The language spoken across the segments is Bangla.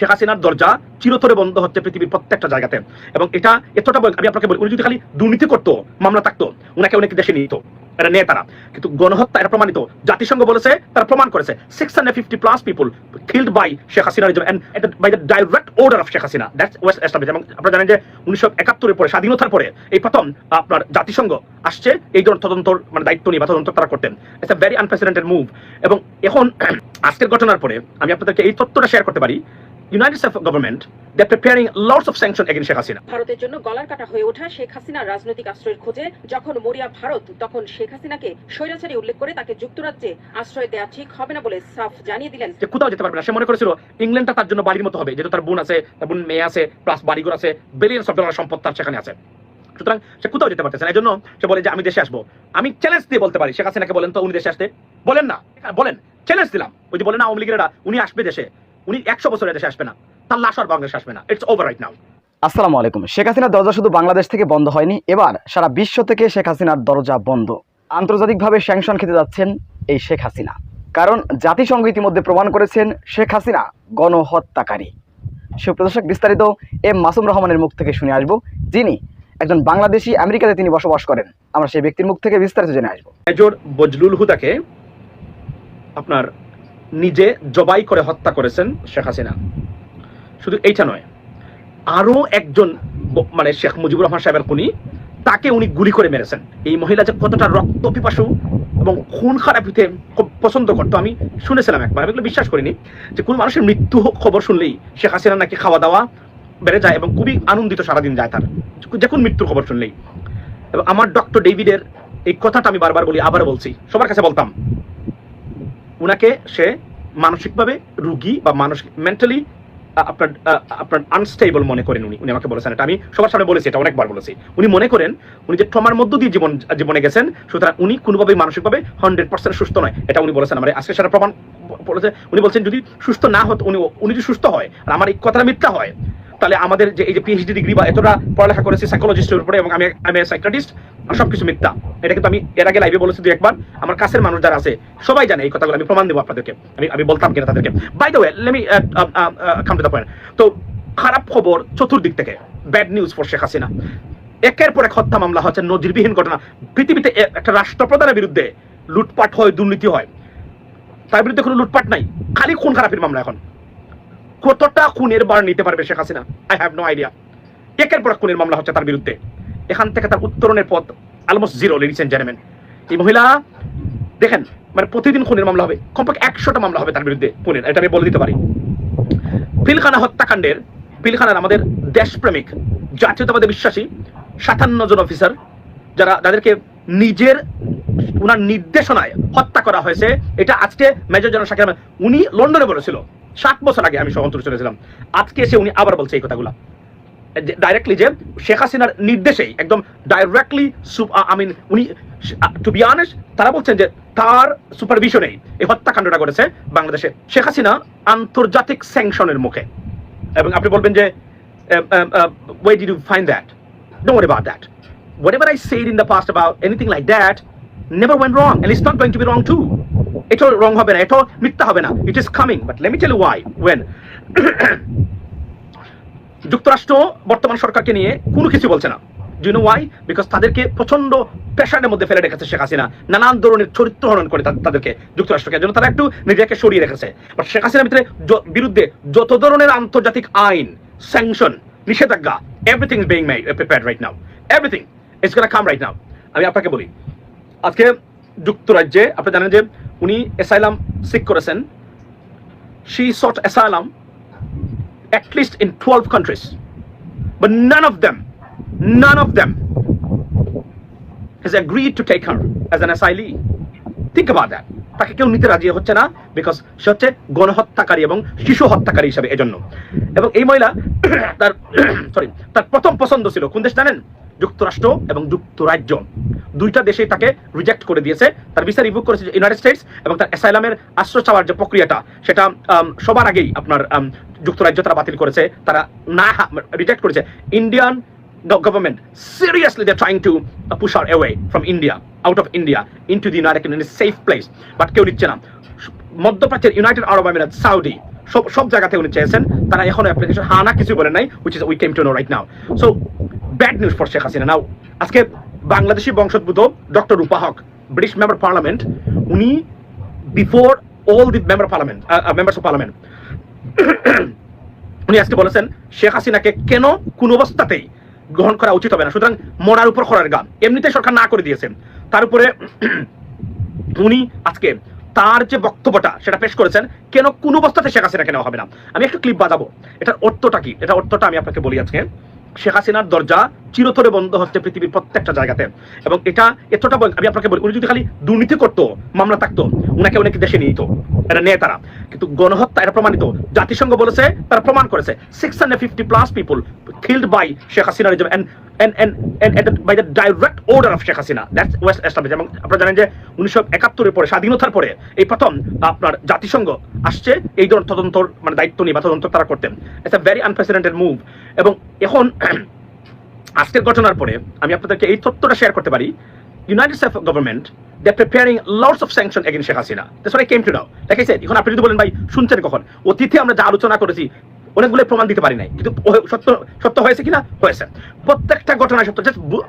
শেখ হাসিনার দরজা চিরতরে বন্ধ হচ্ছে পৃথিবীর প্রত্যেকটা জায়গাতে। এবং এটা এতটা আমি আপনাকে বলি, উনি যদি খালি দুর্নীতি করতো, মামলা থাকতো, উনাকে অনেক দেশে নিত এটা নেয় তারা। কিন্তু গণহত্যা, এটা প্রমাণিত। জাতিসংঘ বলেছে, তারা প্রমাণ করেছে six hundred fifty plus killed by Sheikh by the direct order of Sheikh Hasina that's west establish এবং আপনারা জানেন যে উনিশশো একাত্তরের পরে, স্বাধীনতার পরে, এই প্রথম আপনার জাতিসংঘ আসছে, এই ধরনের তদন্তর মানে দায়িত্ব নিয়ে বা তদন্ত তারা করতেন। ইটস ভেরি আনপ্রেসিডেন্টেড মুভ এবং এখন, আজকের ঘটনার পরে, আমি আপনাদেরকে এই তথ্যটা শেয়ার করতে পারি ইউনাইটেড স্টেটস গভর্নমেন্ট ভারতের জন্য গলার কাটা হয়ে ওঠা শেখ রাজনৈতিক আশ্রয়ের খোঁজে যখন মরিয়া ভারত তখন শেখ হাসিনাকে স্বৈরাচারী উল্লেখ করে তাকে যুক্তরাজ্যে আশ্রয় দেওয়া ঠিক হবে না বলে সাফ জানিয়ে দিলেন। যে কোথাও যেতে পারবে না। সে মনে করেছিল ইংল্যান্ডটা তার জন্য বাড়ির মতো হবে। যেহেতু তার বোন আছে তার বোন মেয়ে আছে প্লাস বাড়িঘর আছে বিলিয়ন অফ ডলার সম্পদ তার সেখানে আছে। সুতরাং সে কোথাও যেতে পারতেছে না। এই জন্য সে বলে যে আমি দেশে আসব। আমি চ্যালেঞ্জ দিয়ে বলতে পারি। শেখ হাসিনাকে বলেন তো উনি দেশে আসতে? বলেন না। বলেন চ্যালেঞ্জ দিলাম। ওই যে বলেন না আওয়ামী লীগেরা উনি আসবে দেশে। উনি একশো বছরের দেশে আসবে না। তার লাশ আর বাংলাদেশে আসবে না। ইটস ওভার রাইট নাও আসসালামু আলাইকুম। শেখ হাসিনার দরজা শুধু বাংলাদেশ থেকে বন্ধ হয়নি। এবার সারা বিশ্ব থেকে শেখ হাসিনার দরজা বন্ধ। আন্তর্জাতিকভাবে স্যাংশন খেতে যাচ্ছেন এই শেখ হাসিনা। কারণ জাতিসংঘ ইতিমধ্যে প্রমাণ করেছেন শেখ হাসিনা গণহত্যাকারী। সুপ্রদর্শক বিস্তারিত এম মাসুম রহমানের মুখ থেকে শুনে আসব। যিনি একজন বাংলাদেশি আমেরিকাতে তিনি বসবাস করেন। আমরা সেই ব্যক্তির মুখ থেকে বিস্তারিত জেনে আসব। মেজর বজলুল হুদাকে আপনার নিজে জবাই করে হত্যা করেছেন শেখ হাসিনা। শুধু এইটা নয়, আরও একজন মানে শেখ মুজিবুর রহমান সাহেবের খুনি, তাকে উনি গুলি করে মেরেছেন। এই মহিলা যে কতটা রক্ত পিপাসু এবং খুন খারাপিতে পছন্দ করতো, আমি শুনেছিলাম একবার। আমি এগুলো বিশ্বাস করিনি যে কোন মানুষের মৃত্যু খবর শুনলেই শেখ হাসিনা নাকি খাওয়া দাওয়া বেড়ে যায় এবং খুবই আনন্দিত সারাদিন যায় তার। যে কোন মৃত্যুর খবর শুনলেই। এবং আমার ডক্টর ডেভিডের এই কথাটা আমি বারবার বলি আবার বলছি, সবার কাছে বলতাম উনাকে সে মানসিকভাবে রুগী বা মানসিক মেন্টালি আপনার আপনার আনস্টেবল মনে করেন উনি। উনি আমাকে বলেছেন এটা। আমি সবার সামনে বলেছি, এটা অনেকবার বলেছি। উনি মনে করেন, উনি যে ট্রমার মধ্য দিয়ে জীবন, জীবনে গেছেন, সুতরাং উনি কোনোভাবেই মানসিকভাবে হান্ড্রেড পার্সেন্ট সুস্থ নয়। এটা উনি বলেছেন। আমার আজকে সেটা প্রমাণ বলেছে। উনি বলছেন, যদি সুস্থ না হতো, উনি উনি যদি সুস্থ হয়, আর আমার এই কথাটা মিথ্যা হয় তাহলে আমাদের যে এই যে পিএইচডি ডিগ্রি বা এতটা পড়ালেখা করেছি সাইকোলজিস্টের উপরে এবং আমি আমি সাইকোলজিস্ট সবকিছু মিথ্যা। এটা কিন্তু আমি এর আগে লাইভে বলেছি দুই একবার। আমার কাছের মানুষ যারা আছে, সবাই জানে এই কথাগুলো। আমি প্রমাণ দেবো আপনাদেরকে। আমি আমি বলতাম কিনা তাদেরকে। By the way let me come তো খারাপ খবর চতুর্দিক থেকে। Bad news for Sheikh Hasina একের পর এক হত্যা মামলা হচ্ছে, নজিরবিহীন ঘটনা। পৃথিবীতে একটা রাষ্ট্রপ্রধানের বিরুদ্ধে লুটপাট হয়, দুর্নীতি হয়। তার বিরুদ্ধে কোনো লুটপাট নাই। খালি খুন খারাপের মামলা এখন। কতটা খুনের বার নিতে পারবে Sheikh Hasina? I have no idea একের পর খুনের মামলা হচ্ছে তার বিরুদ্ধে। এখান থেকে তার উত্তরণের পথ almost zero ladies and gentleman এই মহিলা, দেখেন মানে প্রতিদিন খুনের মামলা হবে। কমপক্ষে একশোটা মামলা হবে তার বিরুদ্ধে খুনের, এটা আমি বলে দিতে পারি। পিলখানা হত্যাকাণ্ডের, পিলখানার আমাদের দেশপ্রেমিক, জাতীয়তাবাদে বিশ্বাসী, সাতান্ন জন অফিসার যারা যাদেরকে নিজের, উনার নির্দেশনায় হত্যা করা হয়েছে। এটা আজকে মেজর জেনারেল শাকির উনি লন্ডনে বলেছিল। সাত বছর আগে আমি সহন্তর চলেছিলাম। আজকে এসে উনি আবার বলছে এই কথাগুলা। ডাইরেক্টলি যে শেখ হাসিনার নির্দেশেই, একদম ডাইরেক্টলি আই মিন উনি টু বি অনেস্ট তারা বলছেন যে তার সুপারভিশনেই এই হত্যাকাণ্ডটা করেছে বাংলাদেশে। শেখ হাসিনা আন্তর্জাতিক স্যাংশনের মুখে। এবং আপনি বলবেন যে way did you find that don't worry about that whatever I said in the past about anything like that, never went wrong, and it's not going to be wrong too এটাও রং হবে না, এটাও মিথ্যা হবে না। It is coming but let me tell why when যুক্তরাষ্ট্র বর্তমান সরকারকে নিয়ে কোনো কিছু বলছে না। ইউ নো ওয়াই বিকজ তাদেরকে প্রচণ্ড প্রেশারের মধ্যে ফেলে রেখেছে শেখ হাসিনা। নানান ধরনের চরিত্র হনন করে তাদেরকে যুক্তরাষ্ট্রকে। জন্য তারা একটু নিজেকে সরিয়ে রেখেছে। বাট শেখ হাসিনার ভিতরে বিরুদ্ধে যত ধরনের আন্তর্জাতিক আইন স্যাংশন নিষেধাজ্ঞা everything is being prepared right now everything it's gonna come right now আমি আপনাকে বলি, আজকে যুক্তরাজ্যে, আপনি জানেন যে উনি অ্যাসাইলাম সিক করেছেন she sought asylum least in 12 countries. But none of them, none of them has agreed to take her as an asylee. Think about that. তাকে কেউ নিতে রাজি হচ্ছে না বিকজ সে হচ্ছে গণহত্যাকারী এবং শিশু হত্যাকারী হিসাবে এজন্য এবং এই মহিলা তার সরি তার প্রথম পছন্দ ছিল কোন দেশ জানেন যুক্তরাষ্ট্র এবং যুক্তরাজ্য। দুইটা দেশেই তাকে রিজেক্ট করে দিয়েছে। তার ভিসা রিভুক করেছে ইউনাইটেড স্টেটস এবং তার অ্যাসাইলামের আশ্রয় চাওয়ার যে প্রক্রিয়াটা, সেটা সবার আগেই আপনার যুক্তরাজ্য তারা বাতিল করেছে। তারা না রিজেক্ট করেছে। Indian government seriously they trying to push her away from India out of India into the United in safe place but কেউ নিচ্ছে না। মধ্যপ্রাচ্যের ইউনাইটেড আরব আমিরাত সাউদি সব সব জায়গাতে উনি চেয়েছেন। তারা এখনও অ্যাপ্লিকেশন হা না কিছু বলেন নাই which is we came to know right now so bad news for Sheikh Hasina. Now আজকে বাংলাদেশি বংশোদ্ভূত doctor Rupa Haq, British member parliament উনি before all the member parliament members of parliament উনি আজকে বলেছেন, শেখ হাসিনাকে কেন কোন অবস্থাতেই গ্রহণ করা উচিত হবে না। সুতরাং মরার উপর খরার গান। এমনিতে সরকার না করে দিয়েছেন তার উপরে উনি আজকে তার যে বক্তব্যটা, সেটা পেশ করেছেন, কেন কোন অবস্থাতে শেখ হাসিনাকে নেওয়া হবে না? আমি একটু ক্লিপ বাজাবো। এটার অর্থটা কি? এটা অর্থটা আমি আপনাকে বলি আজকে। শেখ হাসিনার দরজা চিরতরে বন্ধ হচ্ছে পৃথিবীর প্রত্যেকটা জায়গাতে। এবং এটা এতটা আমি আপনাকে বলি, উনি যদি খালি দুর্নীতি করতো, মামলা থাকতো, উনাকে অনেক দেশে নিত এটা নেয় তারা। কিন্তু গণহত্যা, এটা প্রমাণিত। জাতিসংঘ বলেছে, তারা প্রমাণ করেছে। Six hundred fifty plus people killed by Sheikh Hasina and and and এবং আপনারা জানেন যে উনিশশো একাত্তরের পরে, স্বাধীনতার পরে, এই প্রথম আপনার জাতিসংঘ আসছে, এই ধরনের তদন্তর মানে দায়িত্ব নিয়ে বা তদন্ত তারা করতেন। It's a very unprecedented move এবং এখন আজকের ঘটনার পরে আমি আপনাদেরকে এই তথ্যটা শেয়ার করতে পারি। United States government they preparing lots of sanction again Sheikh Hasina that's came to now like said এখন আপনি যদি বলেন, ভাই, শুনছেন কখন? অতীতে আমরা যা আলোচনা করেছি অনেকগুলো প্রমাণ দিতে পারি নাই। কিন্তু সত্য সত্য হয়েছে কিনা? হয়েছে। প্রত্যেকটা ঘটনা সত্য।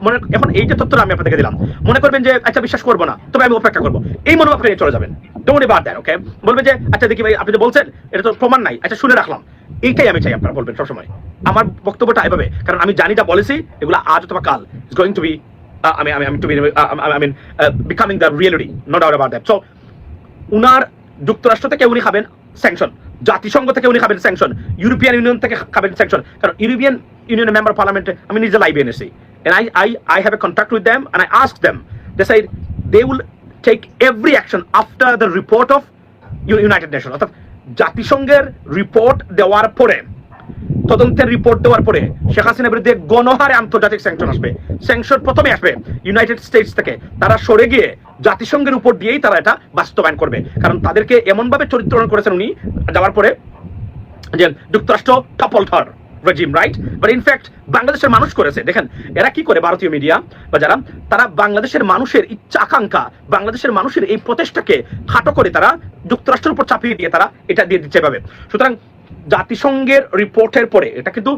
মনে, এখন এই যে তথ্যটা আমি আপনাদেরকে দিলাম, মনে করবেন যে আচ্ছা বিশ্বাস করব না। তবে আমি অপেক্ষা করব। এই মনোভাবকে নিয়ে চলে যাবেন। ডোন্ট বাদ দেন ওকে বলবেন যে আচ্ছা দেখি ভাই, আপনি যে বলছেন, এটা তো প্রমাণ নাই। আচ্ছা শুনে রাখলাম। এইটাই আমি চাই আপনারা বলবেন সবসময়। আমার বক্তব্যটা এভাবে কারণ আমি জানি যা বলেছি এগুলো আজ অথবা কাল। ইজ গোয়িং টু বি আমি আমি আমি to be I mean becoming the reality no doubt about that so উনার যুক্তরাষ্ট্র থেকে উনি খাবেন স্যাংশন জাতিসংঘ থেকে উনি খাবেন স্যাংশন ইউরোপিয়ান ইউনিয়ন থেকে খাবেন স্যাংশন কারণ ইউরোপিয়ান ইউনিয়নের মেম্বার পার্লামেন্টে আমি নিজে লাইভে এনেছি। And I, I, I have a contact with them and I asked them. They said they will take every action after the report of United Nations অর্থাৎ জাতিসংঘের রিপোর্ট দেওয়ার পরে তদন্তের রিপোর্ট দেওয়ার পরে শেখ হাসিনার বিরুদ্ধে গণহারে আন্তর্জাতিক স্যাংশন আসবে। স্যাংশন প্রথমে আসবে ইউনাইটেড স্টেটস থেকে। তারা সরে গিয়ে জাতিসংঘের উপর দিয়েই তারা এটা বাস্তবায়ন করবে। কারণ তাদেরকে এমনভাবে চরিত্রণ করেছেন উনি, যাওয়ার পরে যে যুক্তরাষ্ট্র topple their regime right but in fact বাংলাদেশের মানুষ করেছে। দেখেন, এরা কি করে ভারতীয় মিডিয়া বা যারা? তারা বাংলাদেশের মানুষের ইচ্ছা, আকাঙ্ক্ষা, বাংলাদেশের মানুষের এই প্রচেষ্টাকে খাটো করে তারা যুক্তরাষ্ট্রের উপর চাপিয়ে দিয়ে তারা এটা দিয়ে দিচ্ছে এভাবে। সুতরাং জাতিসংঘের রিপোর্টের পরে, এটা কিন্তু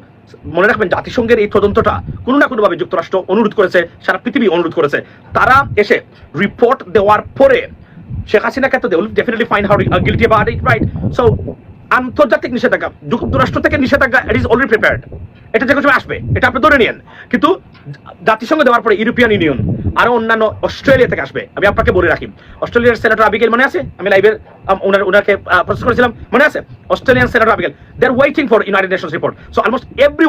মনে রাখবেন জাতিসংঘের এই তদন্তটা কোনো না কোনোভাবে যুক্তরাষ্ট্র অনুরোধ করেছে, সারা পৃথিবী অনুরোধ করেছে। তারা এসে রিপোর্ট দেওয়ার পরে শেখ হাসিনাকে তো definitely fine how guilty it right so আন্তর্জাতিক নিষেধাজ্ঞা, যুক্তরাষ্ট্র থেকে নিষেধাজ্ঞা ইট ইজ অলরেডি প্রিপেয়ার্ড এটা যে সময় আসবে, এটা আপনি ধরে নিন কিন্তু জাতিসংঘ দেওয়ার পরে ইউরোপিয়ান ইউনিয়ন আরও অন্যান্য অস্ট্রেলিয়া থেকে আসবে, আমি আপনাকে বলে রাখি। অস্ট্রেলিয়ার সেনেটর আবিগেল মনে আছে? আমি লাইভের ওনার ওনাকে প্রসেস করেছিলাম, মনে আছে? Australian senator Abigail they are waiting for United Nations report so almost every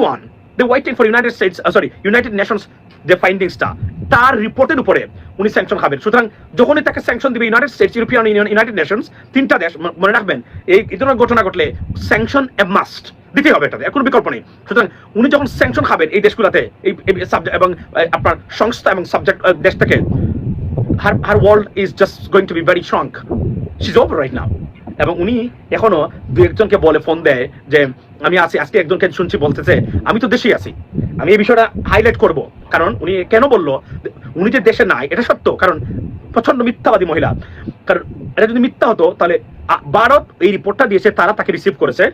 they waiting for United States sorry United Nations যে ফাইন্ডিংসটা তার রিপোর্টের উপরে উনি স্যাংশন খাবেন সুতরাং যখনই তাকে স্যাংশন দিবে United States European Union United Nations তিনটা দেশ মনে রাখবেন এই ধরনের ঘটনা ঘটলে স্যাংশন এ মাস্ট দিতে হবে এটাতে এখন বিকল্প নেই সুতরাং উনি যখন স্যাংশন খাবেন এই দেশগুলোতে এই সাবজেক্ট এবং আপনার সংস্থা এবং সাবজেক্ট দেশ থেকে her, her world is just going to be very shrunk. She's over right now. এবং উনি এখনও দু একজনকে বলে ফোন দেয় যে, আমি আছি, আজকে একজনকে শুনছি, বলতেছে, আমি তো দেশেই আছি। আমি এই বিষয়টা হাইলাইট করব। কারণ উনি কেন বলল, উনি যে দেশে নাই, এটা সত্য, কারণ প্রচণ্ড মিথ্যাবাদী মহিলা। কারণ এটা যদি মিথ্যা হতো, তাহলে ভারত এই রিপোর্টটা দিয়েছে, তারা তাকে রিসিভ করেছে।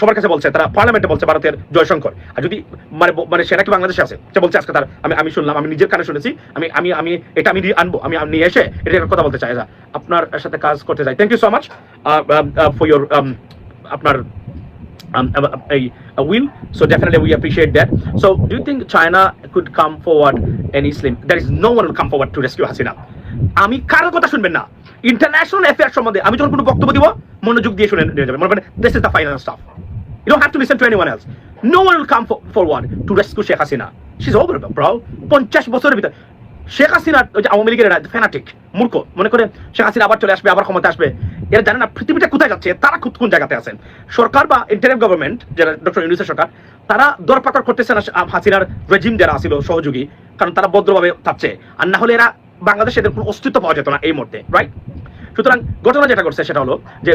সবার কাছে বলছে তারা পার্লামেন্টে বলছে ভারতের জয়শঙ্কর আর যদি মানে মানে সেটা কি বাংলাদেশে আছে সে বলছে আজকে তার আমি আমি শুনলাম আমি নিজের কানে শুনেছি আমি আমি আমি এটা আমি আনব আমি নিয়ে এসে এটা কথা বলতে চাই যা আপনার সাথে কাজ করতে চাই thank you so much for your আপনার um, uh. So definitely we appreciate that. So do you think China could come forward any slim? There is no one will come. আমি কারোর কথা শুনবেন না ইন্টারন্যাশনাল অ্যাফেয়ার সম্বন্ধে আমি যখন কোনো বক্তব্য দিব মনোযোগ দিয়ে শুনে নিয়ে যাবেন মনে করেন this is the final stuff You don't have to listen to anyone else. No one will come for, forward to rescue Sheikh Hasina. She's over, bro. পঞ্চাশ বছরের ভিতরে শেখ হাসিনা ওই যে আওয়ামী লীগের ফ্যানাটিক মূর্খ। মনে করে শেখ হাসিনা আবার চলে আসবে আবার ক্ষমতা আসবে। এরা জানে না পৃথিবীটা কোথায় যাচ্ছে তারা খুব কোন জায়গাতে আছেন। সরকার বা ইন্টারিম গভর্নমেন্ট যারা ডক্টর ইউনুসের সরকার তারা দরপাকড় করতেছে না হাসিনার রেজিম যারা ছিল সহযোগী। কারণ তারা ভদ্রভাবে থাকছে। আর না হলে এরা বাংলাদেশে এদের কোনো অস্তিত্ব পাওয়া যেত না এই মুহূর্তে রাইট সুতরাং ঘটনা যেটা করছে সেটা হলো যে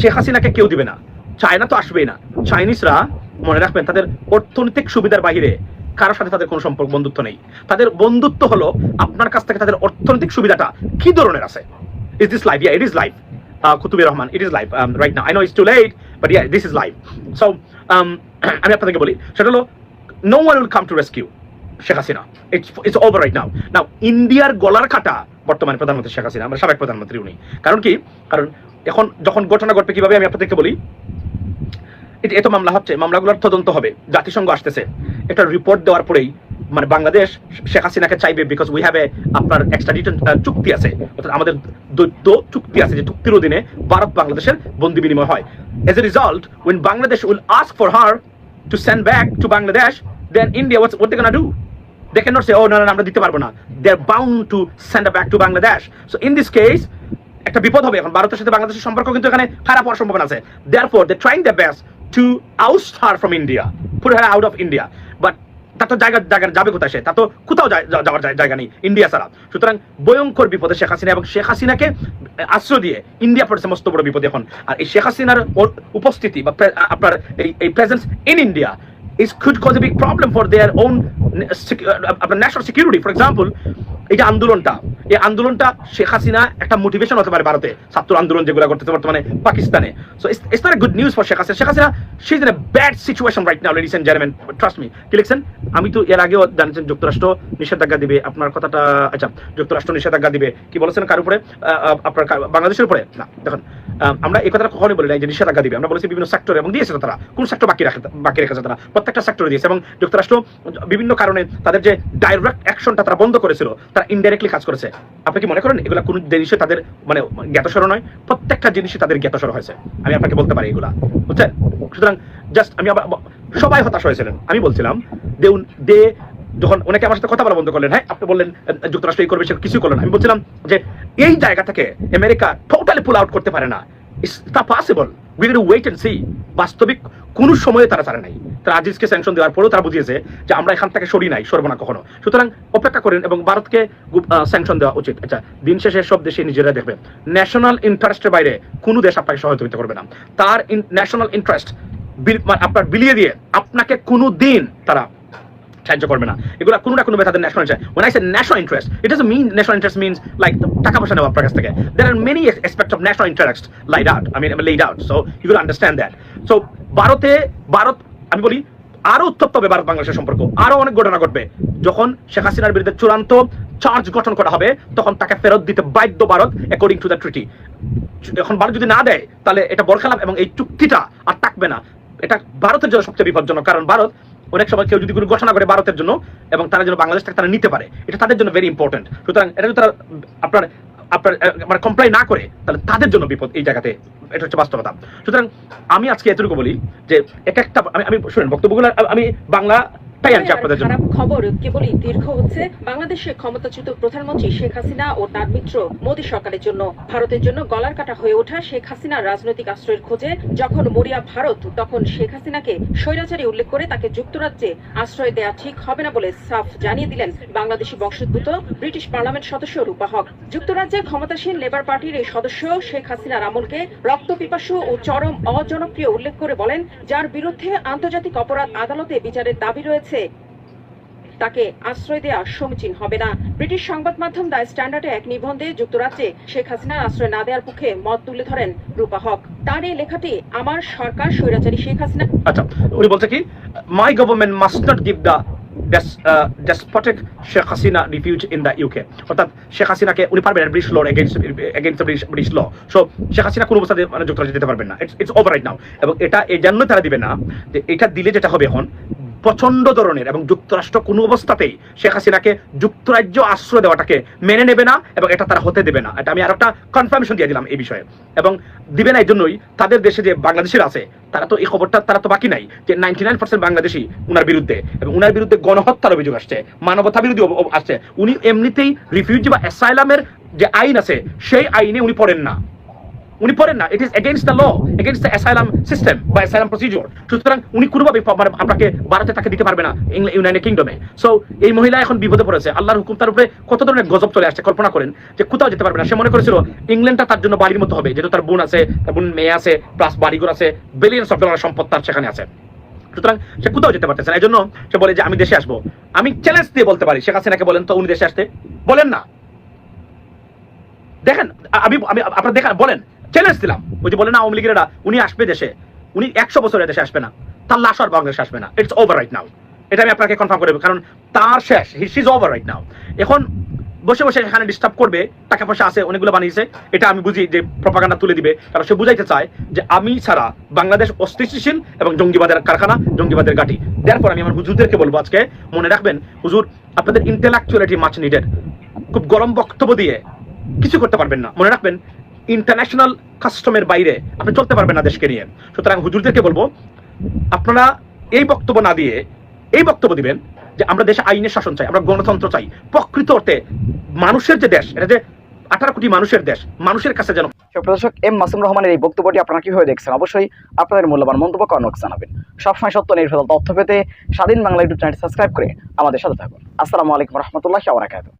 শেখ হাসিনাকে কেউ দিবে না চায়না তো আসবেই না। চাইনিজরা মনে রাখবেন তাদের অর্থনৈতিক সুবিধার বাইরে কারোর সাথে তাদের কোনো সম্পর্ক বন্ধুত্ব নেই। তাদের বন্ধুত্ব হলো আপনার কাছ থেকে তাদের অর্থনৈতিক সুবিধাটা কি ধরনের আছে? Is this life yeah it is life uh, Rahman it It life now. I know it's too late, but yeah, this is live. So, um, আমি আপনাদেরকে বলি সেটা হলো no one will come to rescue Sheikh Hasina. It's it's over right now now ইন্ডিয়ার গলার কাটা বর্তমানে প্রধানমন্ত্রী শেখ হাসিনা, আমরা সাবেক প্রধানমন্ত্রী উনি। কারণ কি? কারণ এখন যখন ঘটনা ঘটবে, কীভাবে আমি আপনাদেরকে বলি? এত মামলা হচ্ছে, মামলাগুলোর তদন্ত হবে, জাতিসংঘ আসতেছে। একটা রিপোর্ট দেওয়ার পরেই মানে বাংলাদেশ শেখ হাসিনাকে চাইবে বিকজ উই হ্যাভ এ আপনার এক্সট্রাডিশন চুক্তি আছে। অর্থাৎ আমাদের দ্বৈত চুক্তি আছে যে চুক্তির অধীনে ভারত বাংলাদেশের বন্দি বিনিময় হয়। As a result when Bangladesh will ask for her to send back to Bangladesh then India what's what they gonna do they cannot say, oh, no, no, আমরা দিতে পারব না। They're bound to send her back to Bangladesh. So in this case, একটা বিপদ হবে এখন। ভারতের সাথে বাংলাদেশের সম্পর্ক কিন্তু এখানে খারাপ হওয়ার সম্ভাবনা আছে। Therefore they're trying their best to oust her from India put her out of India. But তা তো জায়গা জায়গা যাবে কোথায় সে? তা তো কোথাও যাওয়ার জায়গা নেই ইন্ডিয়া ছাড়া। সুতরাং ভয়ঙ্কর বিপদে শেখ হাসিনা এবং শেখ হাসিনাকে আশ্রয় দিয়ে ইন্ডিয়া পড়েছে মস্ত বড় বিপদ এখন। আর এই শেখ হাসিনার উপস্থিতি বা আপনার এই presence in India is could cause a big problem for their own sec- uh, আপনার ন্যাশনাল সিকিউরিটি ফর এক্সাম্পল এই যে আন্দোলনটা এই আন্দোলনটা শেখ হাসিনা একটা মোটিভেশন হতে পারে ভারতে ছাত্র আন্দোলন যেগুলো করতেছে বর্তমানে পাকিস্তানে। So it's not good news for Sheikh Hasina. Sheikh Hasina she is in a bad situation right now ladies and gentleman trust me কি লিখছেন? আমি তো এর আগেও জানিয়েছেন যুক্তরাষ্ট্র নিষেধাজ্ঞা দিবে। আপনার কথাটা আচ্ছা যুক্তরাষ্ট্র নিষেধাজ্ঞা দিবে। কি বলেছেন? কার উপরে? আপনার বাংলাদেশের উপরে? না দেখুন আমরা এই কথাটা কখনোই বলি নাই যে নিষেধাজ্ঞা দিবে। আমরা বলেছি বিভিন্ন সেক্টর এবং দিয়েছে তারা। কোন সেক্টর বাকি রাখে বাকি রেখেছে তারা। প্রত্যেকটা সেক্টরে দিয়েছে এবং যুক্তরাষ্ট্র বিভিন্ন কারণে তাদের যে ডাইরেক্ট অ্যাকশনটা তারা বন্ধ করেছিল, তারা ইনডাইরেক্টলি কাজ করেছে। আপনি কি মনে করেন এগুলা কোন জিনিসে তাদের মানে জ্ঞাতসর নয়? প্রত্যেকটা জিনিসই তাদের জ্ঞাতসর হয়েছে। আমি আপনাকে বলতে পারি এগুলা। বুঝছেন? সুতরাং জাস্ট আমি সবাই হতাশ হয়েছিলেন। আমি বলছিলাম দে দে যখন ওনাকে আমার সাথে কথা বলা বন্ধ করলেন হ্যাঁ আপনি বললেন যুক্তরাষ্ট্র এই করবে, সে কিছু করলেন আমি বলছিলাম যে এই জায়গা থেকে আমেরিকা টোটালি পুল আউট করতে পারে না। ইটস তা possible we wait and see বাস্তবিক কোনো সময়ে তারা জানে নাই। তারা আজিজকে স্যাংশন দেওয়ার পরেও তারা বুঝিয়েছে যে আমরা এখান থেকে সরি নাই, সরব না কখনো। সুতরাং অপেক্ষা করেন এবং ভারতকে স্যাংশন দেওয়া উচিত। আচ্ছা দিন শেষে সব দেশে নিজেরা দেখবে ন্যাশনাল ইন্টারেস্টের বাইরে কোনো দেশ আপনাকে সহযোগিতা করবে না। তার ন্যাশনাল ইন্টারেস্ট আপনার বিলিয়ে দিয়ে আপনাকে কোনো দিন তারা সাহায্য করবে না। এগুলো কোনো না কোনো তাদের national interest when I say national interest, it doesn't mean national interest means, like টাকা পয়সা নেওয়া আপনার কাছ থেকে are many aspects of national interest laid out, I mean, laid out, so you will understand that. So, ভারতে, ভারত, আমি বলি, আরও উত্তপ্ত হবে ভারত বাংলাদেশের সম্পর্ক। আরও অনেক ঘটনা ঘটবে। যখন শেখ হাসিনার বিরুদ্ধে চূড়ান্ত চার্জ গঠন করা হবে, তখন তাকে ফেরত দিতে বাধ্য Bharat according to the treaty এখন ভারত যদি না দেয়, তাহলে এটা বরখালাপ এবং এই চুক্তিটা আর থাকবে না। এটা ভারতের জন্য সবচেয়ে বিপজ্জনক, কারণ ভারত অনেক সময় কেউ যদি কোনো ঘোষণা করে ভারতের জন্য এবং তারা যেন বাংলাদেশ থেকে তারা নিতে পারে, এটা তাদের জন্য ভেরি ইম্পর্টেন্ট সুতরাং এটা যদি তারা, আপনার আপনার মানে কমপ্লাই না করে, তাহলে তাদের জন্য বিপদ এই জায়গাতে, এটা হচ্ছে বাস্তবতা। সুতরাং আমি আজকে এতটুকু বলি যে এক একটা, আমি আমি শুনেন বক্তব্যগুলো, আমি বাংলাটাই আনছি আপনাদের জন্য। খবর কেবলই দীর্ঘ হচ্ছে বাংলাদেশে ক্ষমতাচ্যুত প্রধানমন্ত্রী শেখ হাসিনা ও তার মিত্র মোদী সরকারের জন্য। ভারতের জন্য গলার কাটা হয়ে ওঠা শেখ হাসিনার রাজনৈতিক আশ্রয়ের খোঁজে যখন মরিয়া ভারত তখন শেখ হাসিনাকে স্বৈরাচারী উল্লেখ করে তাকে যুক্তরাজ্যে আশ্রয় দেওয়া ঠিক হবে না বলে সাফ জানিয়ে দিলেন বাংলাদেশি বংশোদ্ভূত ব্রিটিশ পার্লামেন্ট সদস্য রূপা হক। যুক্তরাজ্যে ক্ষমতাসীন লেবার পার্টির এই সদস্য শেখ হাসিনার আমলকে রক্তপিপাসু ও চরম অজনপ্রিয় উল্লেখ করে বলেন যার বিরুদ্ধে আন্তর্জাতিক অপরাধ আদালতে বিচারের দাবি রয়েছে। তাকে আশ্রয় দেওয়া সমীচীন হবে না। ব্রিটিশ সংবাদ মাধ্যম দ্য স্ট্যান্ডার্ডে এক নিবন্ধে যুক্তরাজ্যে শেখ হাসিনার আশ্রয় না দেওয়ার পক্ষে মত তুলে ধরেন রূপা হক। তার এই লেখাটি আমার সরকার স্বৈরাচারী শেখ হাসিনা। আচ্ছা উনি বলছে কি my government must not give the despotic Sheikh Hasina refuge in the UK অর্থাৎ শেখ হাসিনাকে উনি পারবেন British law against against British law so Sheikh Hasina কোনো অবস্থাতে মানে যুক্তরাজ্যে যেতে পারবেন না। It's it's over right now এবং এটা এই জন্য তারা দিবে না যে এটা দিলে যেটা হবে এখন প্রচণ্ড ধরনের এবং যুক্তরাষ্ট্র কোনো অবস্থাতেই শেখ হাসিনাকে যুক্তরাজ্য আশ্রয় দেওয়াটাকে মেনে নেবে না এবং এটা তারা হতে দেবে না। এটা আমি আর একটা কনফার্মেশন দিয়ে দিলাম এই বিষয়ে। এবং দিবে না এই জন্যই তাদের দেশে যে বাংলাদেশের আছে, তারা তো এই খবরটা, তারা তো বাকি নাই যে নাইনটি নাইন পার্সেন্ট বাংলাদেশি উনার বিরুদ্ধে এবং উনার বিরুদ্ধে গণহত্যার অভিযোগ আসছে, মানবতা বিরোধী আসছে। উনি এমনিতেই রিফিউজি বা অ্যাসাইলামের যে আইন আছে, সেই আইনে উনি পড়েন না। উনি পড়েন না। It is against the law against the asylum system বা অ্যাসাইলাম প্রসিডিওর সুতরাং উনি কোনোভাবে মানে আপনাকে ভারতে তাকে দিতে পারবে না ইউনাইটেড কিংডমে সো এই মহিলা এখন বিপদে পড়েছে। আল্লাহর হুকুম, তার উপরে কত ধরনের গজব চলে আসছে কল্পনা করেন যে কোথাও যেতে পারবে না। সে মনে করেছিল ইংল্যান্ডটা তার জন্য বাড়ির মতো হবে। যেহেতু তার বোন আছে, তার বোন মেয়ে আছে প্লাস বাড়িঘর আছে বিলিয়ন্স অফ ডলার সম্পদ তার সেখানে আছে। সুতরাং সে কোথাও যেতে পারতেছে না। এই জন্য সে বলে যে, আমি দেশে আসব। আমি চ্যালেঞ্জ দিয়ে বলতে পারি। শেখ হাসিনাকে বলেন তো, উনি দেশে আসতে? বলেন না। দেখেন আমি আমি আপনারা দেখেন বলেন। চ্যালেঞ্জ দিলাম ওই যে বলে না, আওয়ামী লীগের উনি আসবে দেশে। উনি একশো বছরের দেশে আসবে না। তার লাশ আর বাংলাদেশে আসবে না। ইটস ওভার রাইট নাও এটা আমি আপনাকে কনফার্ম করে কারণ তার শেষ his is over right now এখন বসে বসে এখানে ডিস্টার্ব করবে, টাকা পয়সা আছে, অনেকগুলো বানিয়েছে। এটা আমি বুঝি যে প্রপাগান্ডা তুলে দিবে, কারণ সে বুঝাইতে চায় যে আমি ছাড়া বাংলাদেশ অস্থিতিশীল এবং জঙ্গিবাদের কারখানা, জঙ্গিবাদের গাটি তারপর আমি আমার হুজুরদেরকে বলব আজকে, মনে রাখবেন, হুজুর, আপনাদের ইন্টেলেকচুয়ালিটি মাছ নিডেড খুব গরম বক্তব্য দিয়ে কিছু করতে পারবেন না। মনে রাখবেন ইন্টারন্যাশনাল কাস্টমের বাইরে আপনি চলতে পারবেন না দেশকে নিয়ে। সুতরাং হুজুরদেরকে বলব, আপনারা এই বক্তব্য না দিয়ে এই বক্তব্য দিবেন যে আমরা দেশে আইনের শাসন চাই, আমরা গণতন্ত্র চাই। প্রকৃত অর্থে মানুষের যে দেশ, এটা যে আঠারো কোটি মানুষের দেশ, মানুষের কাছে যেন সুপ্রদর্শক এম মাসুম রহমানের এই বক্তব্যটি আপনারা কীভাবে দেখছেন? অবশ্যই আপনাদের মূল্যবান মন্তব্য কর্মক জানাবেন। সবসময় সত্য নির্ভর তথ্য পেতে স্বাধীন বাংলা ইউটিউব চ্যানেল সাবস্ক্রাইব করে আমাদের সাথে থাকুন। আসসালামু আলাইকুম রহমতুল্লাহ